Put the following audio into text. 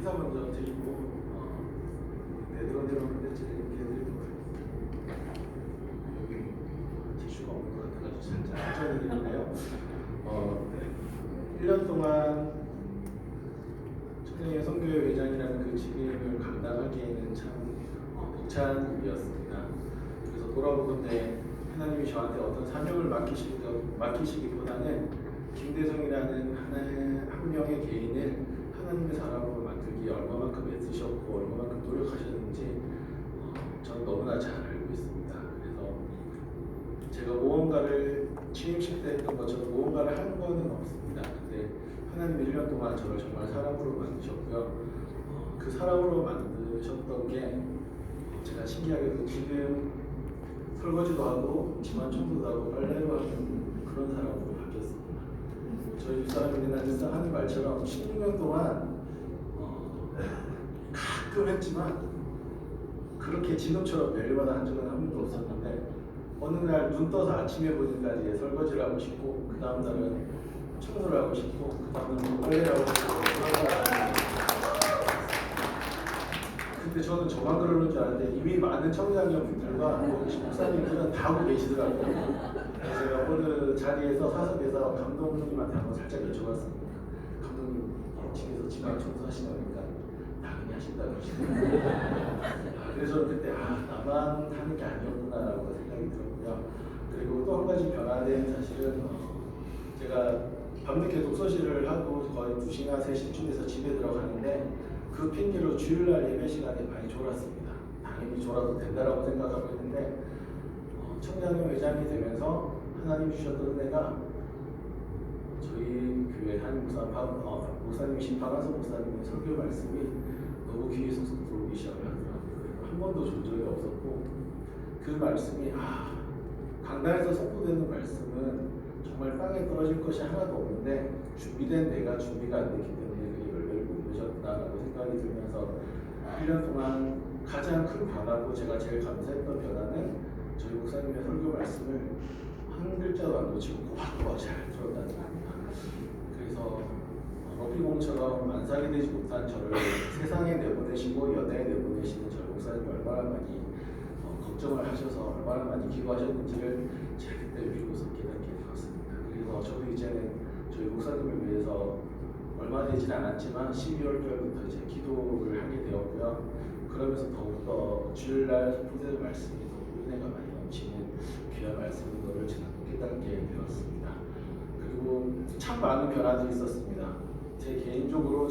인사 먼저 드리고 어, 내대로 내려오는데 제가 이렇게 해드리고 여기 티슈가 없는 것 같아가지고 살짝 걱정드리는데요. 어, 1년 동안 청량의 선교회 회장이라는 그 직임을 감당하기에는 참 어, 벅찬 일이었습니다. 그래서 돌아보건대 하나님이 저한테 어떤 사명을 맡기시, 맡기시기보다는 김대성이라는 하나의 한 명의 개인을 하나님의 사람으로 만들기에 얼마만큼 애쓰셨고 얼마만큼 노력하셨는지 어, 저는 너무나 잘 알고 있습니다. 그래서 제가 무언가를 취임식 때 했던 것처럼 무언가를 하는 거는 없습니다. 근데 하나님 1년 동안 저를 정말 사람으로 만드셨고요. 어, 그 사람으로 만드셨던 게 제가 신기하게도 지금 설거지도 하고 집안 청소도 하고 빨래도 하는 그런 사람으로 바뀌었습니다. 저희 집사람이 맨날 하는 말처럼 16년 동안 어, 가끔 했지만 그렇게 지금처럼 매일마다 한 적은 한 번도 없었는데 어느 날 눈 떠서 아침에 보니까 이제 설거지를 하고 싶고 그 다음 날은 청소를 하고 싶고 그 다음 날은 빨래를 하고 싶고 근데 저는 저만 그러는 줄 알았는데 이미 많은 청장님들과 목사님들은 다 하고 계시더라고요. 그래서 제가 어느 자리에서 사석에서 감독님한테 한번 살짝 여쭤봤습니다. 감독님 집에서 집안 청소하시다니까 당연히 하신다고 하시더라고요. 아, 그래서 그때 아 나만 하는 게 아니었구나라고 생각이 들었고요. 그리고 또 한 가지 변화된 사실은 어, 제가 밤늦게 독서실을 하고 거의 2시나 3시쯤 돼서 집에 들어가는데 그 핑계로 주일날 예배 시간에 많이 졸았습니다. 당연히 졸아도 된다라고 생각하고 있는데 어, 청년회 회장이 되면서 하나님 주셨던 은혜가 저희 교회 한 목사, 박, 어, 목사님이신 박한석 목사님의 설교 말씀이 너무 귀에 쏙쏙 들어오기 시작을 하더라고요. 그래서 한 번도 준 적이 없었고 그 말씀이 아 강단에서 선포되는 말씀은 정말 땅에 떨어질 것이 하나도 없는데 준비된 내가 준비가 안 됐기 때문에 그게 열매를 못 맺었다라고 생각이 들면서 1년 동안 가장 큰 변화고 제가 제일 감사했던 변화는 저희 목사님의 설교 말씀을 한 글자도 안 놓치고 꼬박꼬박 잘 들었다는 러비공처럼 만삭이 되지 못한 저를 세상에 내보내시고 연애에 내보내시는 저희 목사님 얼마나 많이 어, 걱정을 하셔서 얼마나 많이 기도하셨는지를 제가 그때 비로소 깨닫게 되었습니다. 그래서 저도 이제는 저희 목사님을 위해서 얼마 되진 않았지만 12월 달부터 이제 기도를 하게 되었고요. 그러면서 더욱더 주일날 선포되는 말씀이 더 은혜가 많이 넘치는 귀한 말씀인 것을 제가 깨닫게 되었습니다. 그리고 참 많은 변화들이 있었습니다. 제 개인적으로